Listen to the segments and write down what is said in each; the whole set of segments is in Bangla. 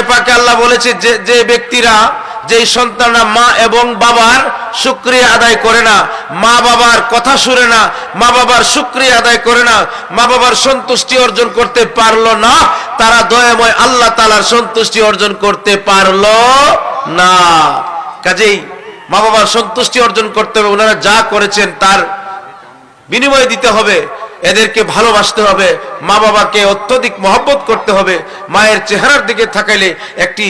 কোরআনে পাকে আল্লাহ বলেছে, যে যে ব্যক্তিরা, যেই সন্তানরা মা এবং বাবার শুক্রিয়া আদায় করে না, মা বাবার কথা শুনে না, মা বাবার শুক্রিয়া আদায় করে না, মা বাবার সন্তুষ্টি অর্জন করতে পারল না, তারা দয়াময় আল্লাহ তালার সন্তুষ্টি অর্জন করতে পারল না। কাজেই মা বাবার সন্তুষ্টি অর্জন করতে হবে, ওনারা যা করেছেন তার বিনিময় দিতে হবে। এদেরকে ভালোবাসতে হবে, মা বাবাকে অত্যধিক মহব্বত করতে হবে, মায়ের চেহারার দিকে থাকাইলে একটি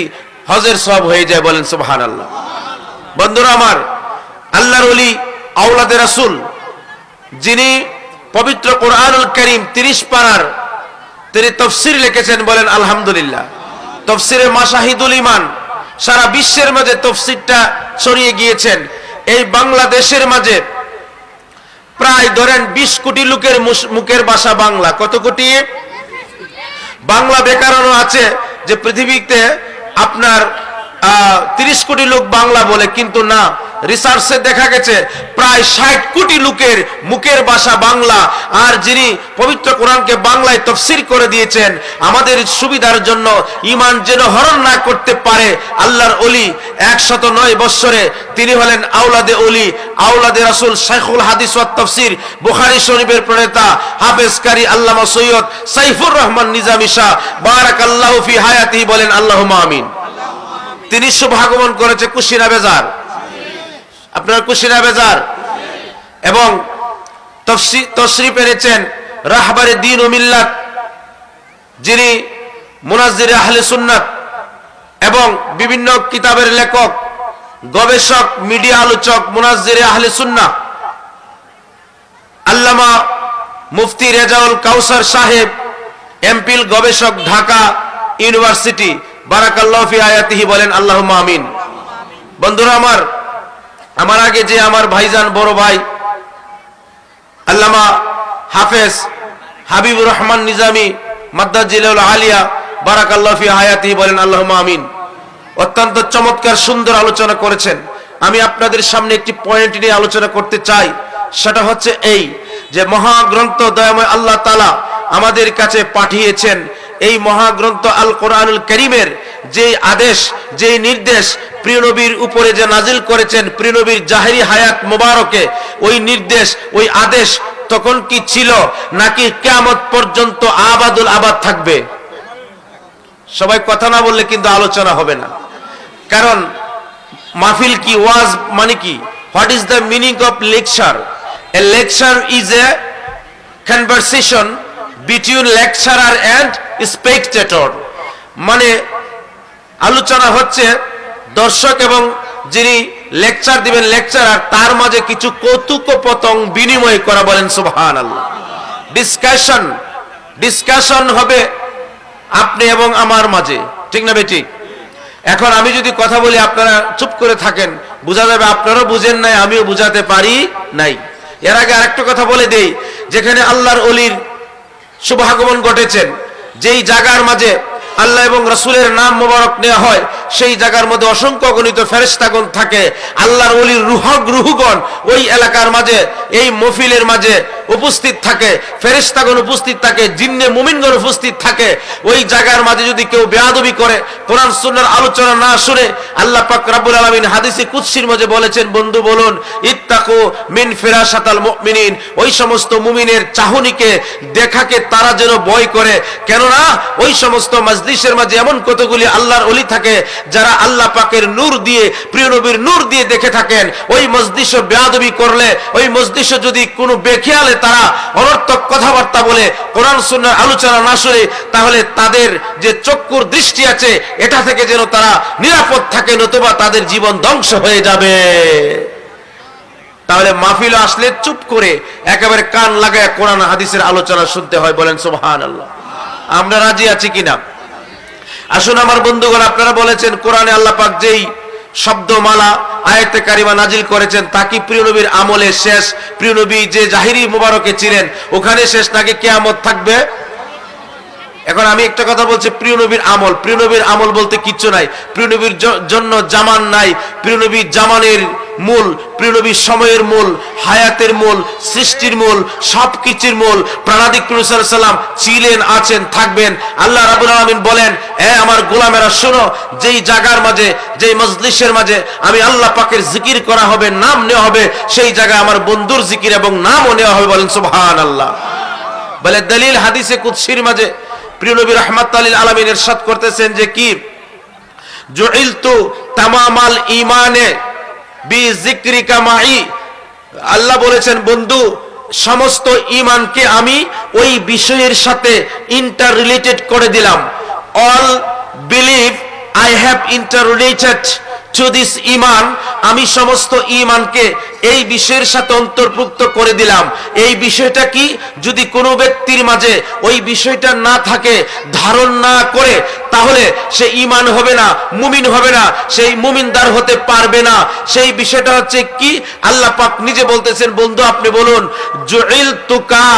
হজের সব হয়ে যায় বলেন সুবহান আল্লাহ বন্ধুরা আমার, আল্লাহর অলি আউলাদে রাসুল, যিনি পবিত্র কোরআনুল করিম তিরিশ পাড়ার তিনি তফসির লিখেছেন বলেন, আলহামদুলিল্লাহ। তফসিরে মাসাহিদুল ইমান সারা বিশ্বের মাঝে তফসিরটা ছড়িয়ে গিয়েছেন। এই বাংলাদেশের মাঝে প্রায় ধরেন বিশ কোটি লোকের মুখের ভাষা বাংলা। কত কোটি? বাংলা ব্যাকরণও আছে যে পৃথিবীতে আপনার তিরিশ কোটি লোক বাংলা বলে, কিন্তু না রিসার্চে দেখা গেছে, প্রায় ষাট কোটি লোকের মুখের ভাষা বাংলা, আর যিনি পবিত্র কোরআনকে বাংলায় তফসির করে দিয়েছেন, আমাদের সুবিধার জন্য ইমান যেন হরণ না করতে পারে আল্লাহর অলি একশত নয় বৎসরে তিনি হলেন আউলাদে অলি আউলাদে রাসুল শেখুল হাদিস তফসির, বুখারী শরীফের প্রণেতা হাফেজ কারি আল্লামা সৈয়দ সাইফুর রহমান নিজামী শাহ। বারাকাল্লাহু ফি হায়াতিহি বলেন, আল্লাহুম্মা আমিন। তিনি শুভাগমন করেছে কুশিনা বেজার। আপনার কুশিনা বেজার। এবং তশরিফ এনেছেন রাহবারে দিন ও মিল্লাত, যিনি মুনাজির আহলে সুন্নাত এবং বিভিন্ন কিতাবের লেখক, গবেষক, মিডিয়া আলোচক মুনাজির আহলে সুন্না আল্লামা মুফতি রেজাউল কাউসার সাহেব, এমপিল গবেষক ঢাকা ইউনিভার্সিটি, বারাকাল্লাহ ফি আয়াতিহি বলেন আল্লাহ আমিন। বন্ধুরা আমার আমার আগে যে আমার ভাইজান বড় ভাই, আল্লামা হাফেজ হাবিবুর রহমান নিজামী মাদ্দাজিল আলিয়া, বারাকাল্লাহ ফি আয়াতিহি বলেন, আল্লাহুম্মা আমিন। অত্যন্ত চমৎকার, সুন্দর আলোচনা করেছেন। আমি আপনাদের সামনে একটি পয়েন্ট নিয়ে আলোচনা করতে চাই। সেটা হচ্ছে এই যে মহাগ্রন্থ দয়াময় আল্লাহ তালা আমাদের কাছে পাঠিয়েছেন। এই মহাগ্রন্থ আল কোরআনুল করিমের যে আদেশ যে নির্দেশ প্রিয়নবীর উপরে যে নাজিল করেছেন, প্রিয় নবীর জাহেরি হায়াত মোবারকে, ওই নির্দেশ, ওই আদেশ তখন কি ছিল? নাকি কেয়ামত পর্যন্ত আবাদুল আবাদ থাকবে? সবাই কথা না বললে কিন্তু আলোচনা হবে না। কারণ মাহফিল কি, ওয়াজ মানে কি? What is the meaning of lecture a lecture is a conversation between lecturer and spectator মানে আলোচনা হচ্ছে দর্শক এবং যিনি লেকচার দিবেন লেকচারার তার মাঝে কিছু কৌতুক পতং বিনিময় করা বলেন সুবহান আল্লাহ ডিসকাশন ডিসকাশন হবে আপনি এবং আমার মাঝে। ঠিক না বেটি? এখন আমি যদি কথা বলি, আপনারা চুপ করে থাকেন। বোঝা যাবে আপনারাও বুঝেন নাই, আমিও বুঝাতে পারি নাই। এর আগে আরেকটা কথা বলে দেই, যেখানে আল্লাহর অলির শুভাগমন ঘটেছেন। যেই জায়গার মাঝে আল্লাহ এবং রসুলের নাম মোবারক নেওয়া হয়, সেই জায়গার মধ্যে অসংখ্য গণিত ফেরেস্তাগণ থাকে। আল্লাহর অলির রুহক রুহুগণ ওই এলাকার মাঝে, এই মফিলের মাঝে উপস্থিত থাকে ফেরেস্তাগণ উপস্থিত থাকে, জিন্নে মুমিনগণ উপস্থিত থাকে। ওই জায়গার মাঝে যদি কেউ বেয়াদবি করে, কোরআন সুন্নার আলোচনা না শুনে, আল্লাহ পাক রাব্বুল আলামিন হাদিসে কুদসির মাঝে বলেছেন, বন্ধু, বলুন, ইত্তাকু মিন ফিরাসাতাল মুমিনিন। ওই সমস্ত মুমিনের চাহনিকে, দেখাকে তারা যেন ভয় করে। কেননা, ওই সমস্ত মজলিসের মাঝে এমন কতগুলি আল্লাহর অলি থাকে, যারা আল্লাহ পাকের নূর দিয়ে, প্রিয় নবীর নূর দিয়ে দেখে থাকেন। ওই মজলিস বেয়াদবি করলে, ওই মজলিস যদি কোনো বেখেয়ালে তারা অনর্থক কথাবার্তা বলে কোরআন সুন্নার আলোচনা না শুনে, তাহলে তাদের যে চক্ষুর দৃষ্টি আছে, এটা থেকে যেন তারা নিরাপদ থাকে, নতুবা তাদের জীবন ধ্বংস হয়ে যাবে। তাহলে মাহফিল আসলে চুপ করে একেবারে কান লাগায় কোরআন হাদিসের আলোচনা শুনতে হয়, বলেন সুবহান আল্লাহ আমরা রাজি আছি কিনা? আসুন আমার বন্ধুগণ, আপনারা বলেছেন, কোরআনে আল্লাহ পাক যেই শব্দমালা আয়তে কারিমা নাজিল করেছেন, তা কি প্রিয় নবীর আমলে শেষ? প্রিয় নবী যে জাহিরি মুবারকে ছিলেন, ওখানে শেষ নাকি কেয়ামত থাকবে? এখন আমি একটা কথা বলছি, প্রিয় নবীর আমল। প্রিয় নবীর আমল বলতে কিচ্ছু নাই। প্রিয় নবীর জন্য জামান নাই। প্রিয় নবীর জামানের মূল প্রিয়নবীর সময়ের মূল, হায়াতের মূল, সৃষ্টির মূল সব কিছুর মূল প্রাণাদিক সাল্লাম ছিলেন, আছেন, থাকবেন। আল্লাহ রাবুল আলমিন বলেন, এ আমার গোলামেরা, শোনো, যেই জায়গার মাঝে, যেই মজলিসের মাঝে আমি আল্লাহ পাকের জিকির করা হবে, নাম নেওয়া হবে, সেই জায়গায় আমার বন্ধুর জিকির এবং নামও নেওয়া হবে বলেন সুবহান আল্লাহ বলে, দলিল হাদিসে কুৎসির মাঝে প্রিয় নবী রহমাত আলীল আলমিন এরশাদ করতেছেন যে কি? জুইলতু তামামাল ইমানে বি জিক্রিকা মাই। আল্লাহ বলেছেন, বন্ধু, সমস্ত ইমানকে আমি ওই বিষয়ের সাথে ইন্টার রিলেটেড করে দিলাম। All believe I have interrelated this ইমান আমি সমস্ত ইমানকে এই বিষয়ের সাথে অন্তর্ভুক্ত করে দিলাম। এই বিষয়টা কি? যদি কোনো ব্যক্তির মাঝে ওই বিষয়টা না থাকে, ধারণ না করে, তাহলে সে ইমান হবে না, মুমিন হবে না, সেই মুমিনদার হতে পারবে না। সেই বিষয়টা হচ্ছে কি? আল্লাহ পাক নিজে বলতেছেন, বন্ধু, আপনি বলুন জুইল তুকা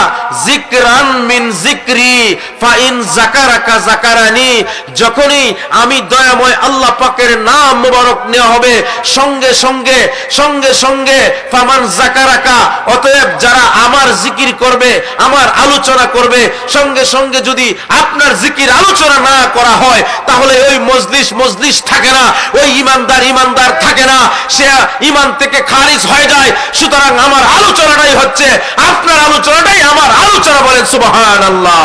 জিকরান মিন জিকরি ফাইন জাকারাকা জাকারানি যখনই আমি দয়াময় আল্লাহ পাকের নাম মোবারক নেওয়া হবে। সঙ্গে সঙ্গে সঙ্গে সঙ্গে ফামান জাকারাকা অতএব যারা আমার জিকির করবে, আমার আলোচনা করবে, সঙ্গে সঙ্গে যদি আপনার জিকির আলোচনা না করা হয়, তাহলে ওই মজলিস মজলিস থাকে না, ওই ইমানদার ইমানদার থাকে না, সে ইমান থেকে খারিজ হয়ে যায়। সুতরাং আমার আলোচনাটাই হচ্ছে, আপনার আলোচনাটাই আমার আলোচনা বলেন আল্লাহ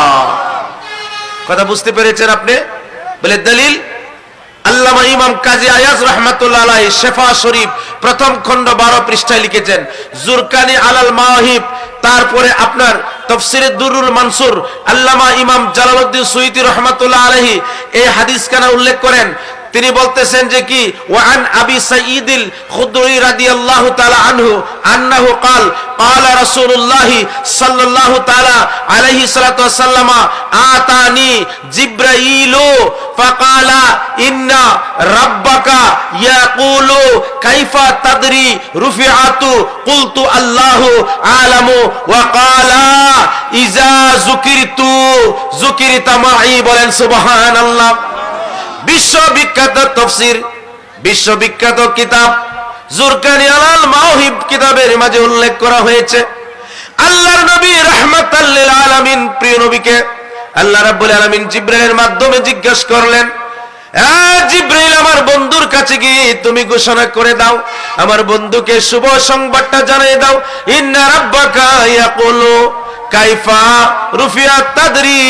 কথা বুঝতে পেরেছেন আপনি? বলে দলিল আল্লামা ইমাম কাজী আয়াজ রহমাতুল্লাহ শেফা শরীফ প্রথম খণ্ড বারো পৃষ্ঠায় লিখেছেন, জুরকানি আলাল মাহিব তারপরে আপনার তফসিরে দুরুল মানসুর আল্লামা ইমাম জালালউদ্দিন সুইতি রহমাতুল্লাহ আলাইহি এই হাদিস কানা উল্লেখ করেন তিনি বলতেছেন যে কি ওয়ান আবি সাইয়িদিল খুদরি রাদিয়াল্লাহু তাআলা আনহু আন্নাহু قال قال رسول الله صلى الله تعالى عليه الصلاه والسلام آتاني جبرائيل فقال ان ربك يقول كيف تدري رفعت قلت الله اعلم وقال اذا ذكرت ذكرت معي বলেন সুবহানাল্লাহ বিশ্ববিখ্যাত তফসির, বিশ্ববিখ্যাত কিতাব, জুরকানি আলাল মাওহিব কিতাবের মাঝে উল্লেখ করা হয়েছে। আল্লাহর নবী রাহমাতাল্লিল আলামিন, প্রিয় নবীকে আল্লাহ রাব্বুল আলামিন জিব্রাইলের মাধ্যমে জিজ্ঞেস করলেন জিব্রাইল, আমার বন্ধুর কাছে গিয়ে তুমি ঘোষণা করে দাও, আমার বন্ধুকে শুভ সংবাদটা জানিয়ে দাও। ইন্না রাব্বাকা ইয়াকুলু কাইফা রুফিয়াত তাদরি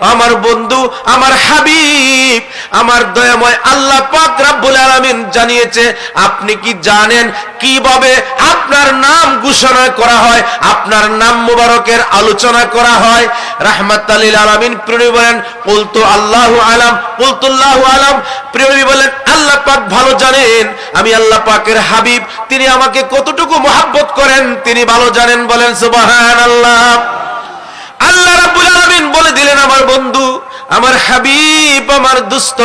আমার বন্ধু, আমার হাবিব, আমার দয়াময় আল্লাহ পাক রাব্বুল আলামিন জানিয়েছে, আপনি কি জানেন কীভাবে আপনার নাম ঘোষণা করা হয়, আপনার নাম মুবারকের আলোচনা করা হয়? রাহমাতাল্লিল আলামিন, প্রিয় বলেন বলতো আল্লাহু আলাম বলতুল্লাহু আলাম। প্রিয় বলেন, আল্লাহ পাক ভালো জানেন, আমি আল্লাহ পাকের হাবিব, তিনি আমাকে কতটুকু মহাব্বত করেন, তিনি ভালো জানেন বলেন, সুবহানাল্লাহ। আল্লাহ রাব্বুল আলামিন বলে দিলেন আমার বন্ধু আমার হাবিব, আমার দুস্ত।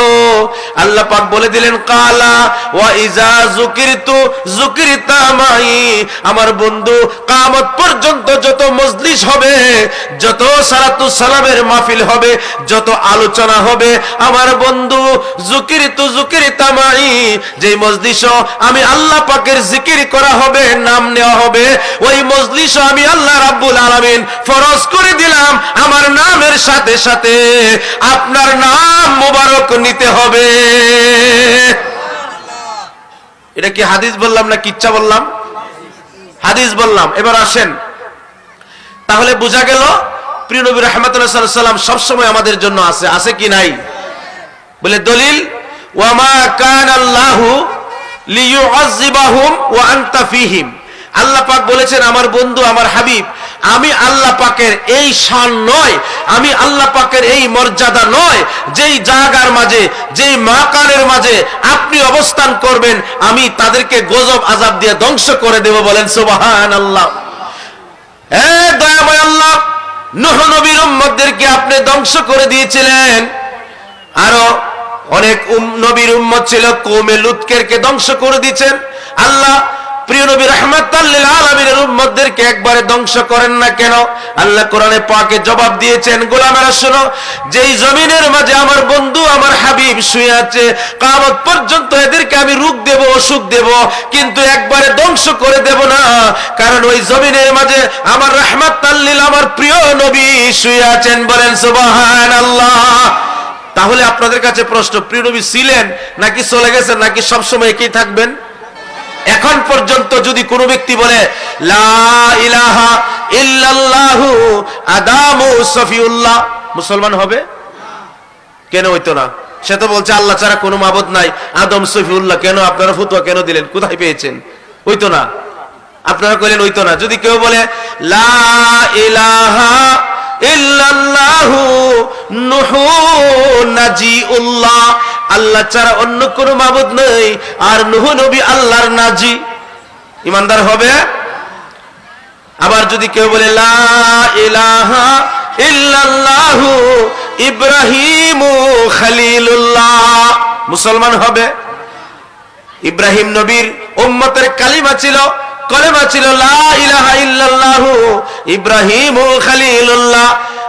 আল্লাহ পাক বলে দিলেন, কালা ওয়া ইজা যুকিরতু যুকিরতা মাই আমার বন্ধু কিয়ামত পর্যন্ত যত মজলিস হবে, যত সালাতু সালামের মাহফিল হবে, যত আলোচনা হবে, আমার বন্ধু, যুকিরতু যুকিরতা মাই যেই মজলিস আমি আল্লাহ পাকের জিকির করা হবে, নাম নেওয়া হবে, ওই মজলিস আমি আল্লাহ রাব্বুল আলামিন ফরজ করে দিলাম, আমার নামের সাথে সাথে। আপনার নাম মোবারক নিতে হবে। এটা কি হাদিস বললাম না কিচ্ছা বললাম? হাদিস বললাম। এবার আসেন। তাহলে বোঝা গেল, প্রিয় নবী রহমতুল্লাহ সাল্লাম সবসময় আমাদের জন্য আছে। আছে কি নাই? বলে দলিল, ওয়ামা কান আল্লাহু লিয়ুআযিবাহুম ওয়া আনতা ফীহিম। আল্লাহ পাক বলেছেন, আমার বন্ধু, আমার হাবিব আমি আল্লাহ পাকের এই শান নয়, আমি আল্লাহ পাকের এই মর্যাদা নয়, যেই জায়গার মাঝে, যেই মাকানের মাঝে আপনি অবস্থান করবেন, আমি তাদেরকে গজব আজাব দিয়ে ধ্বংস করে দেব বলেন সুবাহান আল্লাহ এ দয়াময় আল্লাহ, নূহ নবীর উম্মতদেরকে আপনি ধ্বংস করে দিয়েছিলেন। আরও অনেক নবীর উম্মত ছিল কৌমে লুৎকেরকে ধ্বংস করে দিয়েছেন। আল্লাহ রাহমাতাল্লিল ধ্বংস করেন না কেন? দিয়েছেন শোনো, যেই জমিনের মাঝে আমার বন্ধু, আমার হাবিব শুয়ে আছে কামত পর্যন্ত এদেরকে আমি দেব, অসুখ দেব, কিন্তু একবারে ধ্বংস করে দেব না। কারণ ওই জমিনের মাঝে আমার রাহমাত তাল্লিল আমার প্রিয় নবী শুয়ে আছেন বলেন আল্লাহ তাহলে আপনাদের কাছে প্রশ্ন, প্রিয় নবী ছিলেন নাকি চলে গেছেন নাকি সবসময় একই থাকবেন? এখন পর্যন্ত যদি কোনো ব্যক্তি বলে মুসলমান হবে? কেন হইতো না? সে তো বলছে, আল্লাহ ছাড়া কোনো মাবুদ নাই। আদম সফিউল্লাহ, কেন? আপনারা ফতুয়া কেন দিলেন? কোথায় পেয়েছেন? হইতো না। আপনারা কইলেন, হইতো না। যদি কেউ বলে, লা ইলাহা ইল্লাল্লাহু নুহু নাজিউল্লাহ আল্লাহ ছাড়া অন্য কোনো মাবুদ নেই। আর নুহু নবী আল্লাহর নাজি। ইমানদার হবে? আবার যদি কেউ বলে ইল্লাল্লাহু ইব্রাহিমু মুসলমান হবে? ইব্রাহিম নবীর উম্মতের কালিমা ছিল, কলেমা ছিল, লা ইলাহা ইল্লাল্লাহু ইব্রাহিমু খালিলুল্লাহ।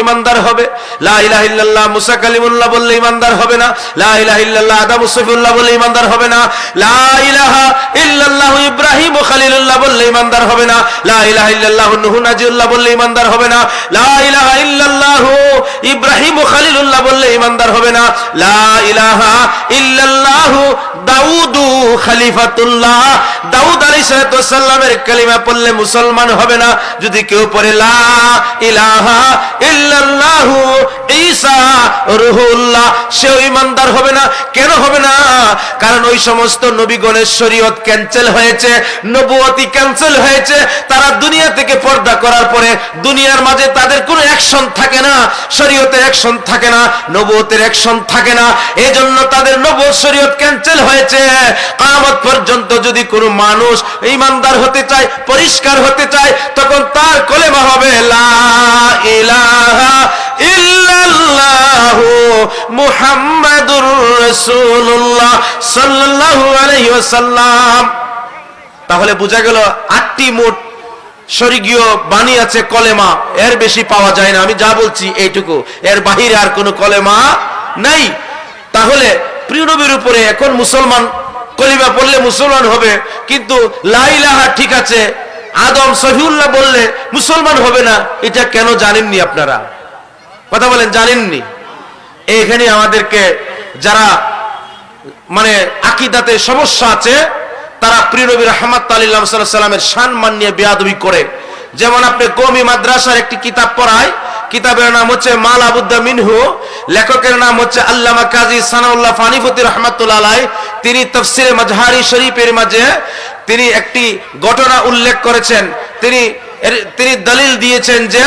ইমানদার হবে। লা ইলাহা ইল্লাল্লাহ মুসা কালিমুল্লাহ বললে ইমানদার হবে না। লা ইলাহা ইল্লাল্লাহ আদম সফিউল্লাহ বললে ইমানদার হবে না। লা ইলাহা ইল্লাল্লাহ ইব্রাহিম ও খালিলুল্লাহ বললে ইমানদার হবে না। লা ইলাহা ইল্লাল্লাহ নূহ নাজিউল্লাহ বললে ইমানদার হবে না। লা ইলাহা ইব্রাহিম ও খালিলুল্লাহ বললে ইমানদার হবে না। লা ইলাহা ইল্লাল্লাহ দাউদু খলিফাতুল্লাহ। দাউদ আলাইহিস সালামের কালিমা পড়লে মুসলমান হবে না। যদি কেউ পড়ে লা ইলাহা ইল্লাল্লাহু ঈসা, রুহুল্লাহ, সেও ইমানদার হবে না। কেন হবে না? কারণ ওই সমস্ত নবীগণের শরীয়ত ক্যান্সেল হয়েছে নবুয়তি ক্যান্সেল হয়েছে। তারা দুনিয়া থেকে পর্দা করার পরে দুনিয়ার মাঝে তাদের কোনো অ্যাকশন থাকে না, শরীয়তের অ্যাকশন থাকে না নবুয়তের অ্যাকশন থাকে না। এই জন্য তাদের নবুয়ত শরীয়ত ক্যান্সেল হয়েছে। কামত পর্যন্ত যদি কোনো মানুষ ইমানদার হতে চায়, পরিষ্কার হতে চায়, তখন তার কলেমা হবে, লা ইলাহা তাহলে বোঝা গেল আটটি মোট স্বর্গীয় বাণী আছে কলেমা, এর বেশি পাওয়া যায় না। আমি যা বলছি এইটুকু। এর বাহিরে আর কোনো কলেমা নাই। তাহলে প্রিয় নবীর উপরে এখন মুসলমান কলিমা পড়লে মুসলমান হবে, কিন্তু লাইলাহা ঠিক আছে আদম সহিউল্লাহ বললে, মুসলমান হবে না, এটা কেন জানেননি আপনারা? কথা বলেন, জানেননি? এখানে আমাদেরকে যারা মানে আকিদাতে সমস্যা আছে, তারা প্রিয় নবী রহমত আলিল্লাহ সাল্লামের সম্মান নিয়ে বেয়াদবি করে। যেমন আপনি কমি মাদ্রাসার একটি কিতাব পড়ায়, কিতাবের নাম হচ্ছে মাল আবুদ্দা মিনহু, লেখকের নাম হচ্ছে আল্লামা কাজী সানাউল্লাহ ফানিফতি রহমতুল্লাহ তিনি তফসিরে মাজহারি শরীফের মাঝে তিনি একটি ঘটনা উল্লেখ করেছেন। তিনি তিনি দলিল দিয়েছেন যে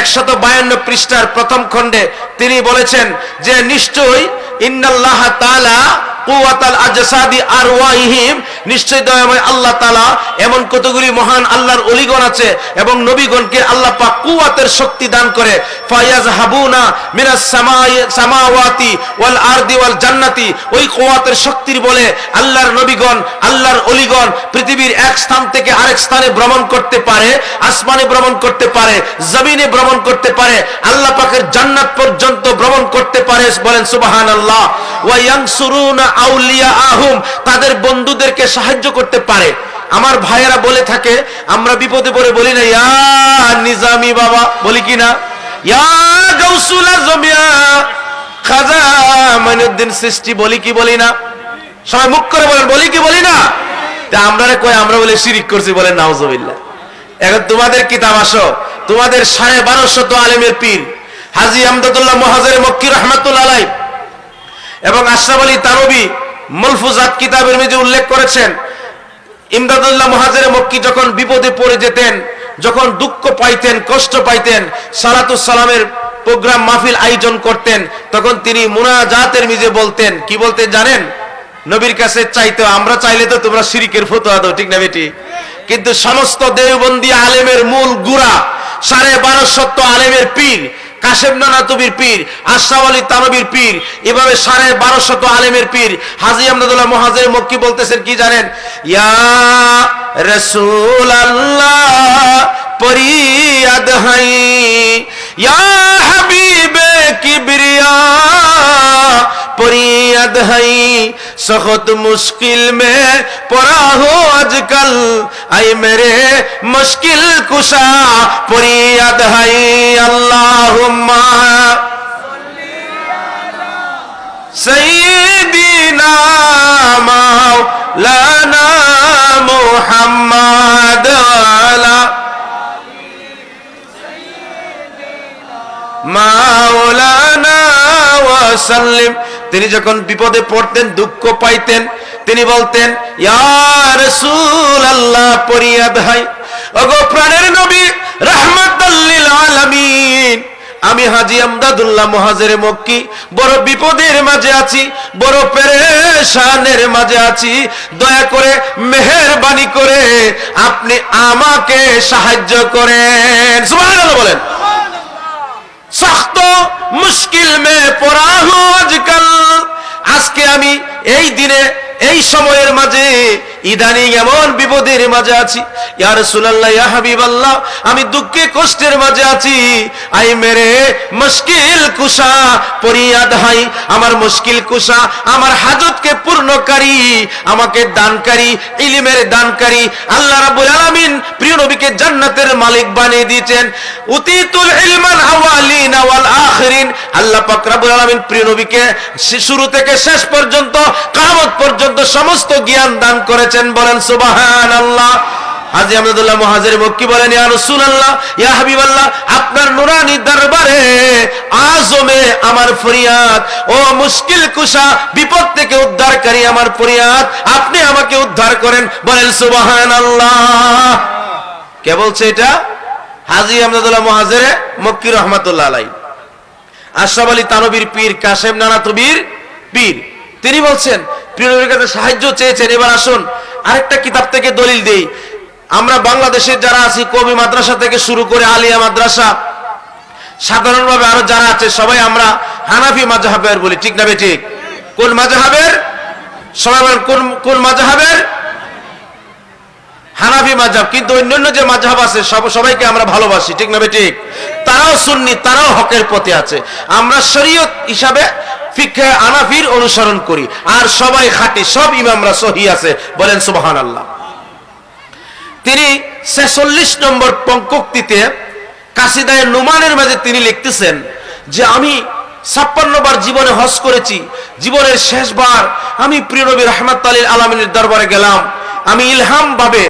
একশত বায়ান্ন পৃষ্ঠার প্রথম খণ্ডে তিনি বলেছেন যে নিশ্চয়ই ইন্নাল্লাহ আরওয়াহিম আল্লাহর অলিগণ কুওয়াতের শক্তির বলে আল্লাহর নবীগণ, আল্লাহর অলিগণ পৃথিবীর এক স্থান থেকে আরেক স্থানে ভ্রমণ করতে পারে, আসমানে ভ্রমণ করতে পারে, জমিনে ভ্রমণ করতে পারে, আল্লাহ পাকের জান্নাত পর্যন্ত ভ্রমণ করতে পারে বলেন সুবহানাল্লাহ। আল্লাহ আউলিয়া আহুম তাদের বন্ধুদেরকে সাহায্য করতে পারে। আমার ভাইয়েরা বলে থাকে, আমরা বিপদে পড়ে বলি না, ইয়া নিজামি বাবা বলি কি না? ইয়া খাজা মাইনুদ্দিন সৃষ্টি বলি কি বলি সবাই মুখ করে বলেন, বলি কি বলি না? তা কই আমরা বলে শিরিক করছি নাউজুবিল্লাহ। এখন তোমাদের তোমাদের পীর, হাজি আমদাদুল্লাহ মহাজের মক্কি রহমাতুল্লাহ আলাই এবং আশরাফ আলী তানবী মলফুজাত কিতাবের মেজে উল্লেখ করেছেন, ইমদাদুল্লাহ মহাজের মক্কি যখন বিপদে পড়ে যেতেন, যখন দুঃখ পাইতেন, কষ্ট পাইতেন, সালাতুস সালামের প্রোগ্রাম মাহফিল আয়োজন করতেন, তখন তিনি মুনাজাতের মিজে বলতেন, কি বলতেন জানেন? নবীর কাছে চাইতে আমরা চাইলে তো তোমরা শিরিকের ফতোয়া দাও, ঠিক না বেটি? কিন্তু সমস্ত দেওবন্দি আলেমের মূল গুড়া, সাড়ে বারো সত্য আলেমের পীর কাশেম নানা তুবির পীর, আশরাফ আলী তানবীর পীর, এভাবে সাড়ে বারো শত আলেমের পীর, হাজি আহমদুল্লাহ মহাজের মক্কি বলতেছেন কি জানেন? ইয়া রসুল আল্লাহ পরিয়াদ ইয়া কিবরিয়া फरियाद है सखत मुश्किल में पड़ा हो आजकल। आई मेरे मुश्किल कुशा फरियाद है अल्लाहुम्मा। सईदीना मौलाना मुहम्मद अला मौलाना वसल्लम। তিনি যখন বিপদে পড়তেন, দুঃখ পাইতেন, তিনি বলতেন আমি হাজি আমদাদুল্লাহ মহাজের মক্কি, বড় বিপদের মাঝে আছি, বড় পেরেশানের মাঝে আছি। দয়া করে মেহেরবানি করে আপনি আমাকে সাহায্য করেন। সুবহানাল্লাহ বলেন। সখ্ত মুশকিল মে পড়া আজকাল আজকে আমি এই দিনে এই সময়ের মাঝে ইদানিং এমন বিপদের মাঝে আছি। ইয়া রাসূলুল্লাহ, ইয়া হাবিবাল্লাহ, আমি দুঃখে কষ্টের মাঝে আছি। আই মেরে মুশকিল আমার মুশকিল আমার হাজতকে পূর্ণকারী, আমাকে দানকারী, ইলিমের দানকারী। আল্লাহ প্রিয় নবীকে জান্নাতের মালিক বানিয়ে দিয়েছেন। উতিতুল ইলমান আওয়ালিন ওয়াল আখিরিন। আল্লাহ পাক রব্বুল আলামিন প্রিয় নবীকে শুরু থেকে শেষ পর্যন্ত কিয়ামত পর্যন্ত সমস্ত জ্ঞান দান করেছেন। বলেন, সুবহানাল্লাহ। হাজি আহমদুল্লাহ মহাজের মক্কি বলেন আপনার নুরানি দরবারে আজমে আমার ফরিয়াদ, ও মুশকিল কুশা, বিপদ থেকে উদ্ধারকারী আমার ফরিয়াদ, আপনি আমাকে উদ্ধার করেন। বলেন, সুবহানাল্লাহ। কে বলছে এটা? হাজি আহমদুল্লাহ মহাজের মক্কি রহমাতুল্লাহ আলাই আলী তানবীর পীর, কাশেম নানা তবির পীর। তিনি বলছেন, প্রিয় নবীর কাছে সাহায্য চেয়েছেন, এবার আসুন, আরেকটা কিতাব থেকে দলিল দেই। আমরা বাংলাদেশের যারা আছি, কবি মাদ্রাসা থেকে শুরু করে আলিয়া মাদ্রাসা, সাধারণভাবে আরও যারা আছে, সবাই আমরা হানাফি মাজাহাবের বলি, ঠিক না বে ঠিক? কোন মাজাহাবের সবাই বলেন, কোন কোন মাজাহাবের হানাফি মাঝহাব কিন্তু অন্যান্য যে মাঝহাব আছে, সব, সবাইকে আমরা ভালোবাসি, ঠিক না বে ঠিক? তারাও সুন্নি, তারাও হকের পথে আছে। আমরা শরীয়ত হিসাবে ফিকহে আনাফির অনুসরণ করি। আর সবাই খাঁটি, সব ইমামরা সহি আছে, বলেন সুবহান আল্লাহ তিনি ছেচল্লিশ নম্বর পঙ্কক্তিতে নুমানের মাঝে তিনি লিখতেছেন যে, আমি ছাপ্পান্ন বার জীবনে হজ করেছি, জীবনের শেষবার আমি প্রিয় নবী রহমত আলীর আলমিনের দরবারে গেলাম। আমি ইলহাম ভাবে